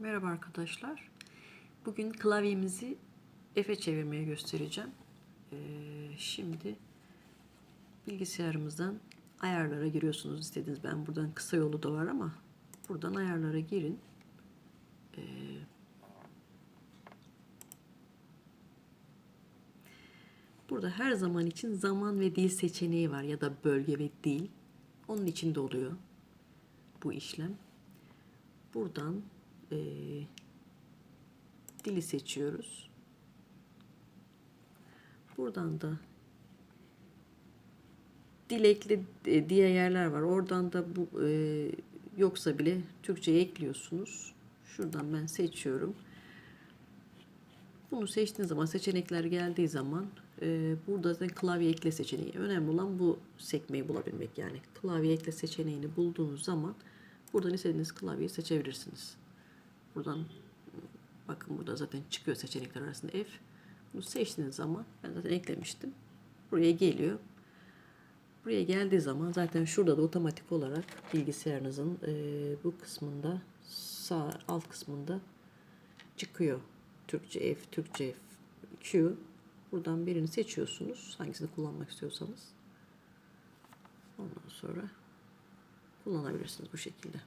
Merhaba arkadaşlar. Bugün klavyemizi F'e çevirmeye göstereceğim. Ee, şimdi bilgisayarımızdan ayarlara giriyorsunuz istediğiniz. Ben buradan kısa yolu da var ama buradan ayarlara girin. Ee, burada her zaman için zaman ve dil seçeneği var ya da bölge ve dil. Onun içinde oluyor bu işlem. Buradan e, dili seçiyoruz. Buradan da dil ekle e, diye yerler var. Oradan da bu e, yoksa bile Türkçe ekliyorsunuz. Şuradan ben seçiyorum. Bunu seçtiğiniz zaman seçenekler geldiği zaman e, burada zaten klavye ekle seçeneği. Önemli olan bu sekmeyi bulabilmek yani. Klavye ekle seçeneğini bulduğunuz zaman buradan istediğiniz klavyeyi seçebilirsiniz. Buradan bakın burada zaten çıkıyor seçenekler arasında F. Bunu seçtiğiniz zaman ben zaten eklemiştim. Buraya geliyor. Buraya geldiği zaman zaten şurada da otomatik olarak bilgisayarınızın e, bu kısmında sağ alt kısmında çıkıyor. Türkçe F, Türkçe F, Q. Buradan birini seçiyorsunuz. Hangisini kullanmak istiyorsanız. Ondan sonra kullanabilirsiniz bu şekilde.